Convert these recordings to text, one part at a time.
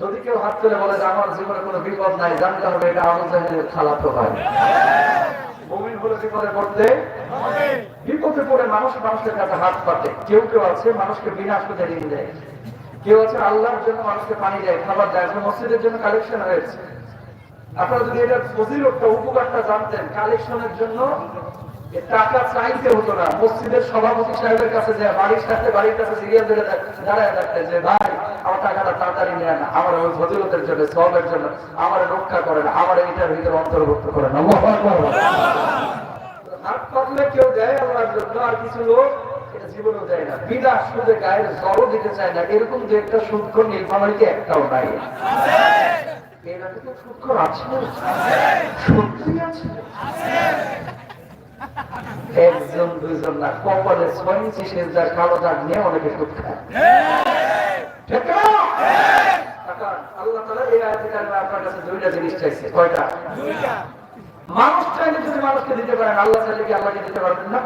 যদি কেউ হাত তুলে বলে যে আমার জীবনে কোনো বিপদ নাই, জানতে হবে এটা আবু জাহেলের খালাতো হয়। কেউ মানুষকে কেউ আছে আল্লাহর জন্য মানুষকে পানি দেয় মসজিদের জন্য হয়েছে। আপনারা যদি এটা ফজিলতটা, উপকারটা জানতেন কালেকশনের জন্য টাকা চাইতে হতো না। মসজিদের সভাপতি সাহেবের কাছে যে বাড়ির সাথে বাড়ির কাছে সিরিয়াল ধরে দাঁড়ায় থাকতে যে, ভাই, আমার টাকাটা তাড়াতাড়ি আমার ওই জন্য, সবের জন্য, আমার রক্ষা আমার ভিতরে অন্তর্ভুক্ত হাত পাতলে কেউ দেয় আল্লাহর জন্য, আর কিছু লোক জীবনেও দেয় না। বিনা জড়ও দিতে চায় না। এরকম যে একটা সুদখ নীলফামারিতে একটাও নাই। এরা আছে। একজন দুইজন না কপালে ছয় ইঞ্চি যার কালো দাগ নিয়ে অনেকে সুদ খায়। ঠিক না? আল্লাহ তাআলা এই আয়াতে কারিমে আপনার কাছে দুইটা জিনিস চাইছে। কয়টা? মানুষ চাইলে যদি মানুষকে দিতে পারেন আল্লাহ চাইলে কি আল্লাহকে দিতে পারবেন না?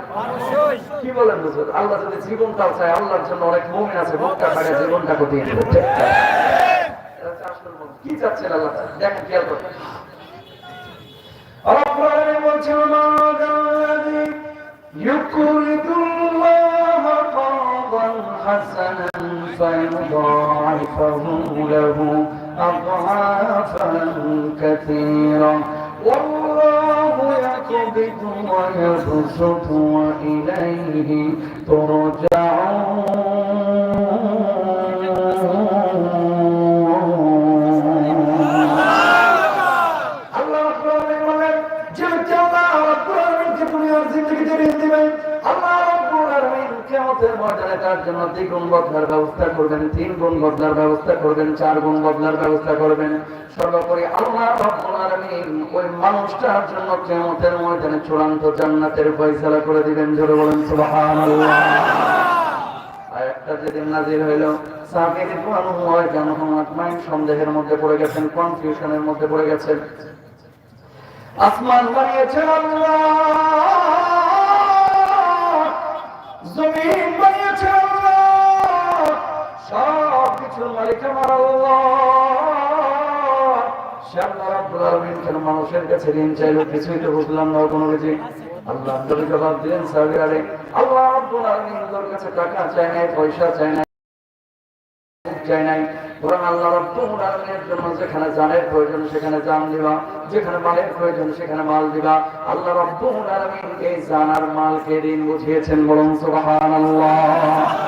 কি বলেন হুজুর? আল্লাহ যদি জীবনটাও চায় আল্লাহর জন্য অনেক মুমিন আছে। কি চাচ্ছেন আল্লাহ দেখেন খেয়াল করুন। বলছেন يقرض الله قرضا حسنا فيضاعفه له أضعافا كثيرا والله يقبض ويبسط وإليه ترجعون. তার জন্য দ্বিগুণ বদলার ব্যবস্থা করবেন, তিন গুণ বদলার ব্যবস্থা করবেন, চার গুণ বদলার ব্যবস্থা করবেন। সর্বোপরি আল্লাহ ওই মানুষটার জন্য কিয়ামতের ময়দানে চূড়ান্ত জান্নাতের ফয়সালা করে দিবেন, জোরে বলেন, সুবহানাল্লাহ। আয়াতটা যেদিন নাজিল হইল সন্দেহের মধ্যে পড়ে গেছেন কনফিউশনের মধ্যে পড়ে গেছেন। আসমান বানিয়েছেন আল্লাহ। জমিন মানুষের কাছে ঋণ চাইলো, কিছুই তো বুঝলাম না কোনো কিছু আল্লাহ জবাব দিলেন আল্লাহ আলামিন কাছে টাকা চায় নাই, পয়সা চায় নাই চায় নাই। বরং আল্লাহ রব্বুল জন্য যেখানে জানের প্রয়োজন, সেখানে জান দিবা। যেখানে মালের প্রয়োজন, সেখানে মাল দিবা। আল্লাহ রব্বুল আলামিন এই জানার মালকে ঋণ বুঝিয়েছেন বলুন সুবহানাল্লাহ।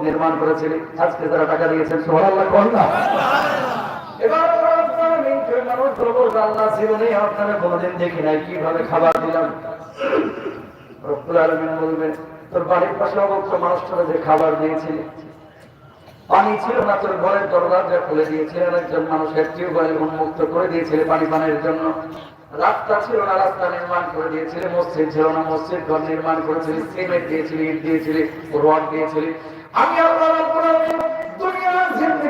নির্মাণ করেছিলি আজকে যারা টাকা দিয়েছেন আপনারা কোনোদিন দেখি নাই, কীভাবে খাবার দিলাম? রব্বুল আলামিন বলবেন, তোর বাড়ির পাশে অবশ্য মানুষটারা যে খাবার দিয়েছিলি পানি ছিল না তোর ঘরের দরজা খুলে দিয়েছিলেন একজন মানুষের টিউবওয়েল উন্মুক্ত করে দিয়েছিলে পানি পানের জন্য। রাস্তা ছিল না, রাস্তা নির্মাণ করে দিয়েছিল মসজিদ ছিল না, মসজিদ ঘর নির্মাণ করেছিলি সিমেন্ট দিয়েছিলি ইট দিয়েছিলি রড দিয়েছিলি আমি আল্লাহ রাব্বুল আলামিন দুনিয়ার জিন্দেগি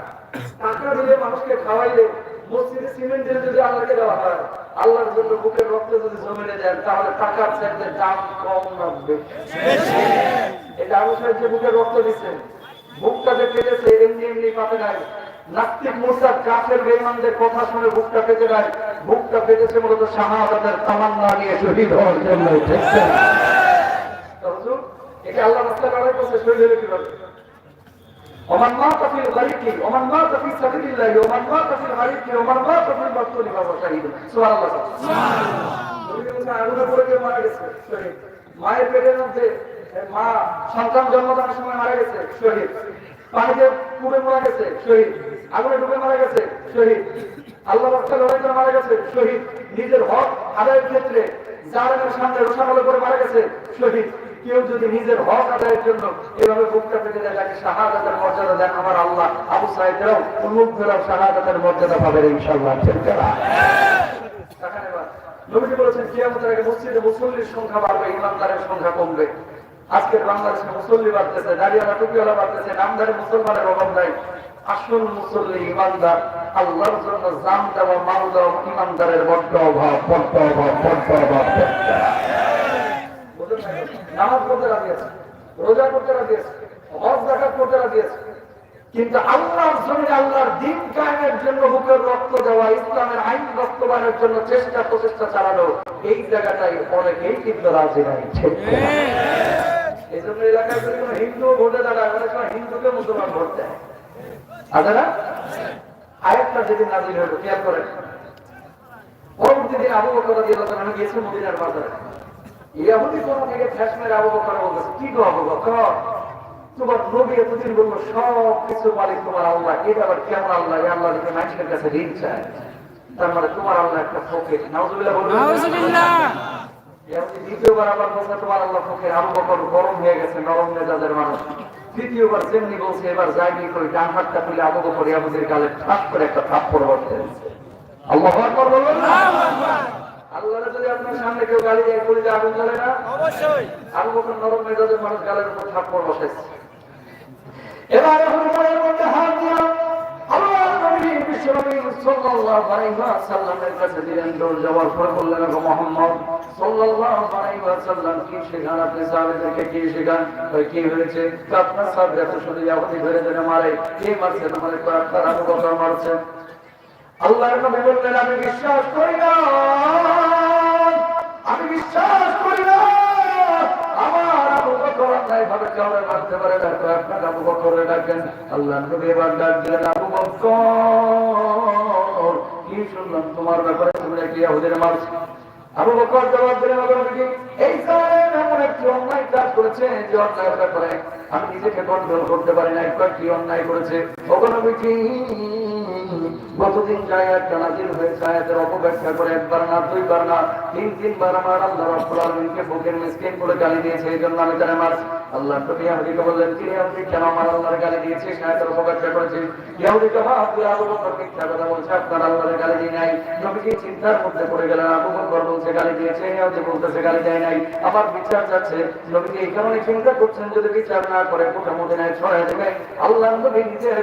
টাকা দিলে মানুষকে খাওয়াইলে মসজিদে সিমেন্ট দিলে যদি আল্লাহকে দেওয়া হয়, আল্লাহর জন্য বুকের রক্ত যদি জমিনে দেন, তাহলে টাকার চাইতে দাম কম লাগবে। এটা আবু সাহেব যে বুকের রক্ত দিচ্ছেন, বুকটা যে কেটেছে, এমনি এমনি পাতে নাই। নাস্তিক মুসার কাফের বেঈমানদের কথা শুনে বুকটা পেতে নাই। বুকটা পেতেছে মূলত শাহাদাতের তামান্না নিয়ে শহীদ হওয়ার জন্য? এটা আল্লাহ রাস্তায় লড়াই করছে, শহীদ কীভাবে ومن مات في الغريق ومن مات في سبيل الله ومن مات في الغريق ومن مات في المقتول فهو شهيد سبحان الله নবীজি বলছেন, আগুনে পড়ে কেউ মারা গেছে শহীদ মায়ের পেটের মধ্যে এ, মা সন্তান জন্মদানের সময় মারা গেছে শহীদ পানিতে ডুবে মারা গেছে শহীদ আগুনে ডুবে মারা গেছে শহীদ আল্লাহ রাস্তায় লড়াই করে মারা গেছে শহীদ নিজের হক আদায়ের ক্ষেত্রে জালেমের সামনে রোষানলে করে মারা গেছে শহীদ কেউ যদি নিজের হক আদায়ের জন্য এভাবে বুকটা পেতে দেয়, তাকে শাহাদাতের মর্যাদা দেন আমার আল্লাহ আবু সাহেবরাও শাহাদাতের মর্যাদা পাবেন ইনশাল্লাহ? নবীজি বলেছেন, কিয়ামতের আগে মসজিদে মুসল্লির সংখ্যা বাড়বে, ইমানদারের সংখ্যা কমবে আজকের বাংলাদেশে মুসল্লি বাড়তেছে দাঁড়িয়ালা টুপিওয়ালা বাড়তেছে নামদারি মুসলমানের অভাব নাই আসল মুসল্লি ইমানদার, আল্লাহর জন্য জান দেওয়া, মাল দেওয়া, ইমানদারের বড্ড অভাব বড্ড অভাব বড্ড অভাব? নামাজ পড়তে রাজি আছে রোজা করতে রাজি আছে হজ জাকাত করতে রাজি আছে। কিন্তু আল্লাহর জমিনে আল্লাহর দিন কায়েমের জন্য বুকের রক্ত দেওয়া ইসলামের আইন বাস্তবায়নের জন্য চেষ্টা প্রচেষ্টা চালানো এই জায়গাটাই অনেকেই কিন্তু রাজি নাই। এই জন্য এলাকায় যদি কোনো হিন্দু ভোটে দাঁড়ায় অনেক সময় হিন্দুকে মুসলমান ভোট দেয়। আছে না? আরেকটা যেদিন নাজিল হলো খেয়াল করেন। পরবর্তী দিন আবু বকর রাদিয়াল্লাহু আনহু গিয়েছে মদিনার বাজারে। ইয়াহুদি কোন থেকে ফ্যাশনের বলতেছে কি গো তোমার নবী এতদিন বলল সব কিছু মালিক তোমার আল্লাহ। এটা আবার কেমন আল্লাহ? আল্লাহ দেখে মানুষের কাছে ঋণ চায় তার মানে তোমার আল্লাহ একটা ফকির। নাউজুবিল্লাহ দ্বিতীয়বার আবার বলছে তোমার আল্লাহ ফকির। আবু বকর গরম হয়ে গেছে নরম মেজাজের মানুষ। তৃতীয়বার যেমনি বলছে এবার যাইনি ডান হাতটা তুলে আবু বকর ইয়াহুদির গালে ঠাপ করে একটা থাপ্পড় বসতে আল্লাহ আকবার বলবেন আল্লাহ যদি আপনার সামনে কেউ গাড়ি দিয়ে করে আগুন জ্বলে না? অবশ্যই। আবু বকর নরম মেজাজের মানুষ গালের উপর থাপ্পড় বসেছে এবার এখন মনের মধ্যে হাত দিয়া আল্লাহ নবী বিশ্বনবী সাল্লাল্লাহু আলাইহি ওয়াসাল্লামের কাছে দিলেন দৌড় যাওয়ার পর বললেন গো মুহাম্মদ সাল্লাল্লাহু আলাইহি ওয়াসাল্লাম কি শেখান? আপনি সাহাবীদেরকে কি শেখান? ওই কি হয়েছে? আপনার সাহাবীরা তো শুধু ইয়াহুদি ধরে ধরে মারে। কে মারছে? তোমার কয়েকবার আবু বকর মারছে। আল্লাহর নবী বললেন, আমি বিশ্বাস করি না। আমি বিশ্বাস করি না। কি ব্যাপারে? আমি নিজেকে কন্ট্রোল করতে পারি না। একবার কি অন্যায় করেছে? ওখানে কি গতদিন চিন্তার মধ্যে পড়ে গেলেন গালি দিয়েছে গালি দেয় নাই। আমার বিচার যাচ্ছে নবীজি এই কারণে চিন্তা করছেন, যদি বিচার না করে কোটা মদিনায় ছড়ায় দেবে আল্লাহ নবী নিজের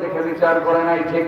দেখে বিচার করে নাই, ঠিক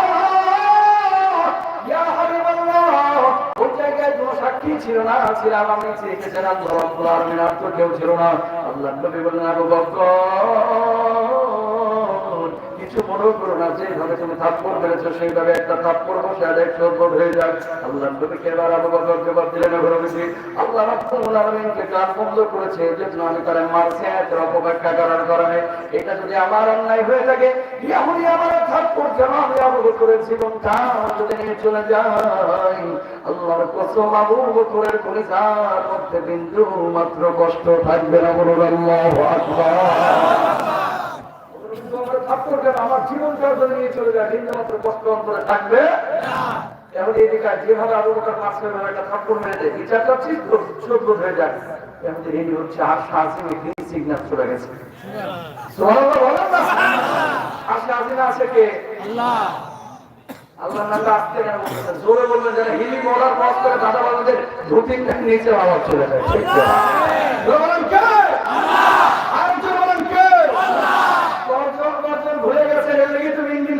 সাক্ষী ছিল না ছিলাম আমি চেয়েছেন আল্লাহ আর তো কেউ ছিল না। আল্লাহ নবী বললেন, আবু বকর কিছু মনে করো না যেভাবে তুমি থাপ্পড় মেরেছো, সেইভাবে একটা থাপ্পড় বসে আর একশো বোধ হয়ে যাক আল্লাহ নবীকে এবার আবু জবাব দিলেন ওগুলো বেশি আল্লাহ রাব্বুল আলামিনকে কান বন্ধ করেছে জন্য আমি তার মারছি এত অপব্যাখ্যা করার কারণে। এটা যদি আমার অন্যায় হয়ে থাকে আমার থাপ্পড় কেন আমি আবু বকরের জীবন কাল যদি নিয়ে চলে যাই। আল্লাহর কসম, আবু বকরের কলিজার মধ্যে বিন্দু মাত্র কষ্ট থাকবে না বলুন, আল্লাহু আকবার। থাপ্পড় কেন জীবনটা যদি নিয়ে চলে যায় বিন্দু মাত্র কষ্ট অন্তরে থাকবে। এখন এদিকে যেভাবে আবু বকর মাসকে একটা থাপ্পড় মেরে দেয়। বিচারটা ঠিক শুদ্ধ হয়ে যায় এখন এই হচ্ছে আর শাসিনে গ্রিন চলে গেছে। সুবহানাল্লাহ বলেন না। আর কে? আল্লাহ। নামটা আসতে জোরে বলবেন যেন হিলি মলার বস করে দাদা বাবাদের ধুতির নিচে আওয়াজ চলে যায়? জোরে বলেন কে আর জোরে বলেন কে গর্জন গর্জন ভুলে গেছে এর লেগে তুমি ইঞ্জিন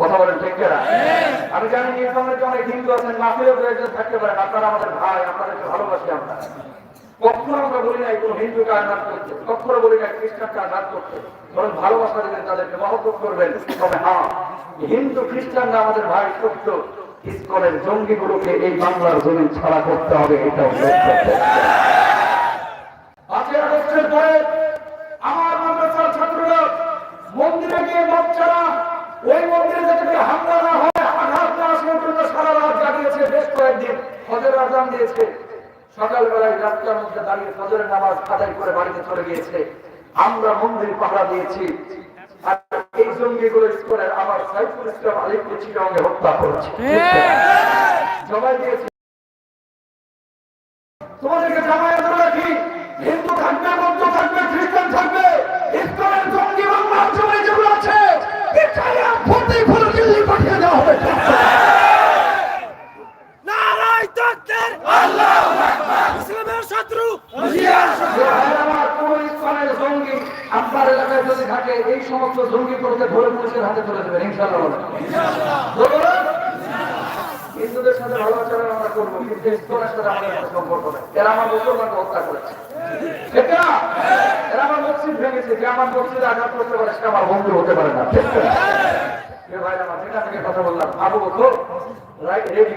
কথা বলেন ঠিক না আমি জানি নীলফামারিতে অনেক হিন্দু আছেন মাফিয়া প্রয়োজন থাকতে পারেন, আপনারা আমাদের ভাই, আপনাদেরকে ভালোবাসি আমরা। কখনো আমরা বলি নাই কোন হিন্দুকে আঘাত করতে, কখনো বলি নাই খ্রিস্টানকে আঘাত করতে। বরং ভালোবাসা দেবেন তাদেরকে মহব্বত করবেন। তবে হ্যাঁ হিন্দু, খ্রিস্টানরা আমাদের ভাই সত্য, ইস্কনের জঙ্গিগুলোকে এই বাংলার জমিন ছাড়া করতে হবে, এটাও লক্ষ্য করতে হবে। পাঁচই আগস্টের পরে আমার মাদ্রাসার ছাত্ররা মন্দিরে গিয়ে বাচ্চারা ওই মন্দিরে যাতে করে হামলা না হয় আঘাত না আসে ওর জন্য সারা রাত জাগিয়েছে বেশ কয়েকদিন ফজর আজান দিয়েছে। সকালবেলায় রাস্তার মধ্যে দাঁড়িয়ে ফজরের নামাজ আদায় করে বাড়িতে চলে গিয়েছে। আমরা মন্দির পাহারা দিয়েছি। আর এই জঙ্গিগুলো স্কুলের আমার সাইফুল ইসলাম আলিফকে চিটাঙ্গে হত্যা করেছে। জবাই দিয়েছে। তোমাদেরকে জামায়াত রাখি হিন্দু থাকবে বৌদ্ধ থাকবে খ্রিস্টান থাকবে ইসলামের জঙ্গি বাংলা অঞ্চলে যেগুলো আছে এটাই ভর্তি করে দিল্লি পাঠিয়ে দেওয়া হবে নারাই তকবীর আল্লাহু আকবার! ইসলামের শত্রু! আমার কোন ইসলামের জঙ্গি আপনার এলাকায় যদি থাকে এই সমস্ত জঙ্গি করতে ধরে পুলিশের হাতে তুলে দেবেন ইনশাআল্লাহ। আচরণ আমরা করব কিন্তু আমার আঘাত করতে পারে সেটা আমার বন্ধু হতে পারে না ঠিক থেকে কথা বললাম আবু বকর রাইট রেডি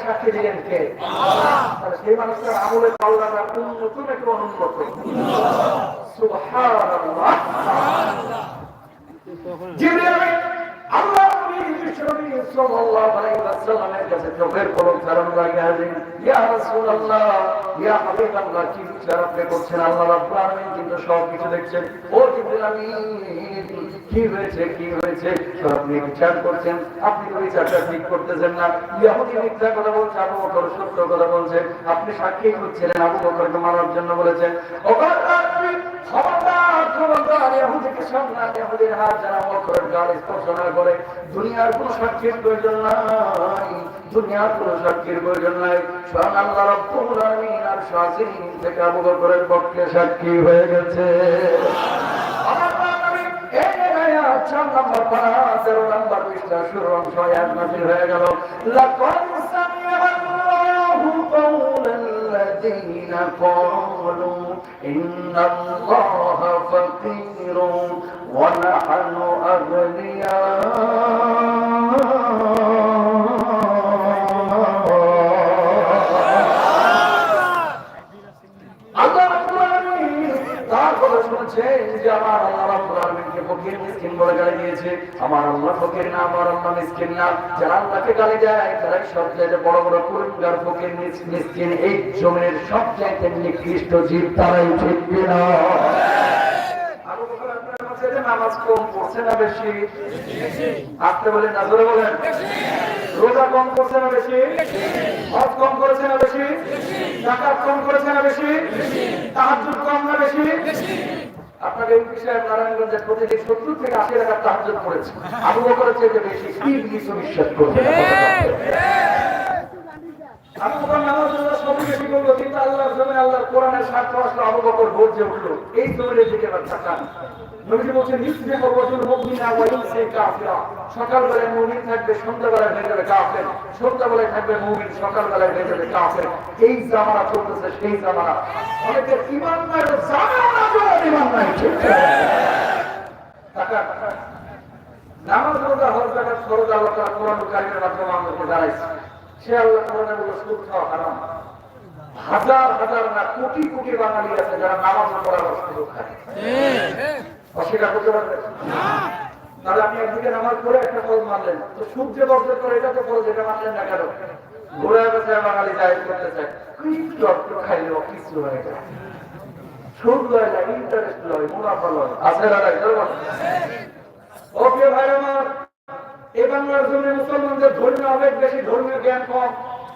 সাক্ষী দিলেন কে? সেই মানুষটার আমলে পাল্লাটা উন্নত নাকি অনুন্নত সুহার আল্লাহ ইয়া ইয়া আপনি বিচার করছেন আপনি বিচারটা ঠিক করতেছেন না ইহুদি মিথ্যা কথা বলছে আবু বকর সত্য কথা বলছে আপনি সাক্ষী করছিলেন আবু বকরকে জন্য বলেছেন খবরদার ইহুদিকে সামনে ইহুদির হাত যারা বকরের গাল স্পর্শ না করে, দুনিয়ার কোনো সাক্ষীর প্রয়োজন নাই, দুনিয়ার কোনো সাক্ষীর প্রয়োজন নাই। স্বয়ং আল্লাহ রব্বুল আলামিন আর শাসিন থেকে আবু বকরের পক্ষে সাক্ষী হয়ে গেছে। আমার নবী এই আয়া চার নম্বর পারা তেরো নম্বর পৃষ্ঠা, শুরু অংশ, এক নাজিল হয়ে গেল। লাকাদ الذين قالوا إن الله فقير ونحن أغنياء. ফকির মিসকিন বলে নিকৃষ্ট জীব তারাই ঠিক না। নামাজ কম পড়ছে না বেশি? আপনি বলেন, না, জোরে বলেন। রোজা কম করছে না বেশি? হজ কম করেছে না বেশি? কম করেছে না বেশি? তাহাজ্জুদ কম না বেশি? আপনাকে এই বিষয়ে নারায়ণগঞ্জের প্রতিদিন সত্তর থেকে আশি টাকার তাহাজ্জুদ করেছে। আবু বকরের চেয়ে বেশি কি কিছু বিশ্বাস করবে আবু বকর নামাজ রোজা সবই বেশি করল কিন্তু আল্লাহর জমিনে আল্লাহর কোরআনের স্বার্থ আসলো আবু বকর গর্জে উঠল। এই জমিনের দিকে তাকান নবীজি বলছেন নিশ্চয় বছর মুমিনা ওয়া ইনসি কাফিরা। সকালবেলায় মুমিন থাকবে, সন্ধ্যাবেলায় হয়ে যাবে কাফের। সন্ধ্যাবেলায় থাকবে মুমিন, সকালবেলায় হয়ে যাবে কাফের। এই জামানা চলতেছে, সেই জামানা। ইমান নাই জামানা ইমান নাই। নামাজ রোজা, হজ, জাকাত, ফরজ, আল্লাহ তাআলা কোরআন কারীমের মাধ্যমে আমাদেরকে সে আল্লাহ কোরআনে বলে সুদ খাওয়া হারাম। হাজার হাজার না, কোটি কোটি বাঙালি আছে যারা নামাজ পড়ার সুযোগ খায়। অস্বীকার করতে পারবে তাহলে আপনি একদিকে নামাজ পড়ে একটা ফরজ মানলেন তো সূর্য বর্জন করে, এটা তো ফরজ, এটা মানলেন না কেন? ঘোরা বেচা বাঙালি জাহির করতে চায়। একটু একটু খাইলেও কিছু হয়ে যায় সুদ লয় না ইন্টারেস্ট লয়, মুনাফা লয়। আছে না নাই? ধরো বলো। ও প্রিয় ভাই আমার, এই বাংলার জন্য মুসলমানদের ধর্মীয় অনেক বেশি ধর্মীয় জ্ঞান কম।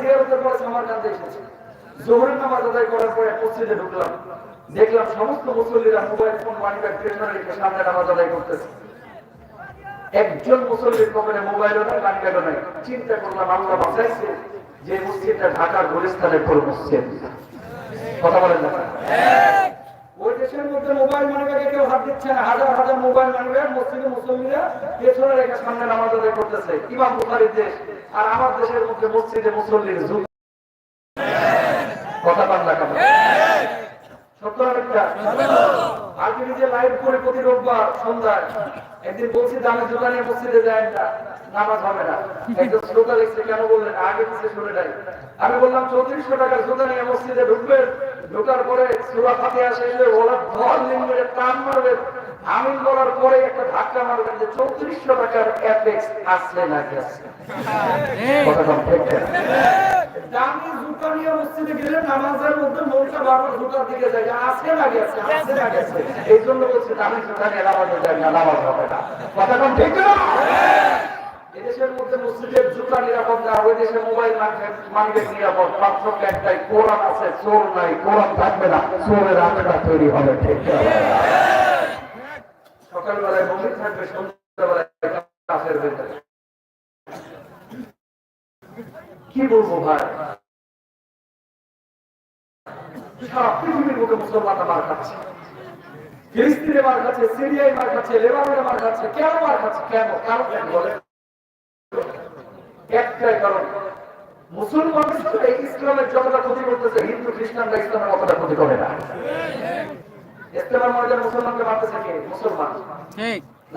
জিয়ারতের পরে জোহরের নামাজ আদায় করার পরে মসজিদে ঢুকলাম। দেখলাম সমস্ত মুসল্লিরা মোবাইল ফোন মানি ব্যাগ রেখে সামনে নামাজ আদায় করতেছে। একজন মুসল্লির কবরে মোবাইলও নাই ব্যাগও নাই। চিন্তা করলাম, আল্লাহ বাঁচাইছে যে মসজিদটা ঢাকার গুলিস্তানের পর মসজিদ। কথা বলেন না। দেশের মধ্যে মোবাইল মানি ব্যাগে কেউ হাত দিচ্ছে না, হাজার হাজার মোবাইল মানি ব্যাগ মসজিদে মুসলিমরা পেছনে রেখে সামনে নামাজ আদায় করতেছে। ইমাম বুখারির দেশ আর আমার দেশের মধ্যে মসজিদে মুসল্লির যুগ কথা পান কথা সত্য না আজকে নিজে লাইভ করে প্রতি রোববার সন্ধ্যায় একদিন বলছি জুতা নিয়ে মসজিদে যায় না নামাজ হবে না। একজন শ্রোতা লিখছে কেন বললেন? আগে পিছিয়ে শুনে নাই। আমি বললাম চৌত্রিশশো টাকার জুতা নিয়ে মসজিদে ঢুকবেন। ঢোকার পরে সুরা ফাতিহা শেষে ওরা ভর লিঙ্গের টান মারবে আমিন বলার পরে একটা ধাক্কা মারবেন যে চৌত্রিশশো টাকার অ্যাপেক্স আসলে না কথা কম ঠিক না? দামি জুতা নিয়ে মসজিদে গেলে নামাজের মধ্যে মনটা বারবার জুতার দিকে যায়। আজকে না গেছে আজকে গেছে এই জন্য বলছে, দামি জুতা নিয়ে নামাজে যায় না নামাজ হবে না। কথা ঠিক না? এদেশের মধ্যে মসজিদের জুতা নিরাপদ না, ওই দেশে মোবাইল মানিব্যাগ নিরাপদ। পার্থক্য একটাই, কোরআন আছে, চোর নাই, কোরআন থাকবে না, চোরের আটটা তৈরি হবে, ঠিক? সকালবেলায় মন্দির থাকবে, সন্ধ্যাবেলায় কাছের ভেতরে কি বলব ভাই? সারা পৃথিবীর ফিলিস্তিনে মার খাচ্ছে সিরিয়ায় মার খাচ্ছে লেবাননে মার খাচ্ছে কেন মার খাচ্ছে কেন? কেন বলে? একটাই কারণ মুসলমানদের সাথে ইসলামের যতটা ক্ষতি করতেছে, হিন্দু খ্রিস্টানরা ইসলামের অতটা ক্ষতি করে না। ইসলামের মধ্যে মুসলমানকে মারতেছে কে? মুসলমান।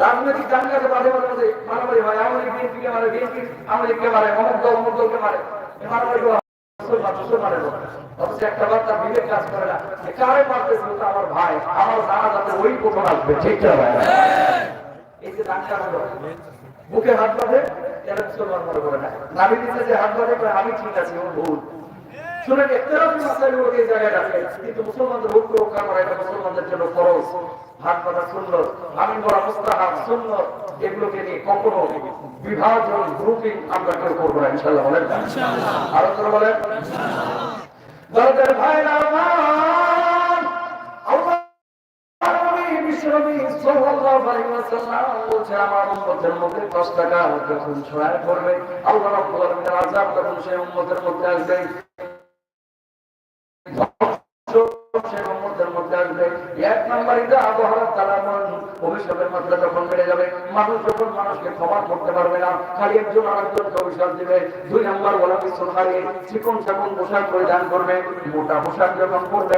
রাজনৈতিক দাঙ্গাতে মাঝে মাঝে মারামারি হয়। আওয়ামী লীগ বিএনপিকে মারে, বিএনপি, আওয়ামী লীগকে মারে, অমুক দল, অমুক দলকে মারে। মারামারি ভাই, আমার এই যে দাঙ্গা হাত বাঁধে, এরা করে না। দিচ্ছে যে হাত বাঁধে আমি ঠিক আছি ভুল। শুনেন একতরফি মাসাইলগুলোকে এই জায়গায় রাখে। কিন্তু মুসলমানদের ভুলকে রক্ষা করা এটা মুসলমানদের জন্য খরচ হাত বাঁধা শূন্য আমি বলা মুস্তাহাব শূন্য এগুলোকে নিয়ে কখনো বিভাজন গ্রুপিং আমরা কেউ করব না ইনশাল্লাহ বলেন। আরও করে বলেন। দরকার ভাই আমার। আল্লাহ নবী বিশ্বনবী সাল্লাল্লাহু আলাইহি ওয়াসাল্লাম বলছে আমার উম্মতের মধ্যে দশ টাকা যখন ছড়ায় পড়বে আল্লাহ রাব্বুল আলামিনের আযাব তখন সেই উম্মতের মধ্যে আসবে এক আবহাওয়া মাত্রা যখন বেড়ে যাবে মানুষ যখন মানুষকে ক্ষমা করতে পারবে না খালি একজন আরেকজনকে অভিশাপ দেবে। দুই নম্বর ওলা বিশ্ব চিকন চাকন পোশাক পরিধান করবে। মোটা পোশাক যখন করবে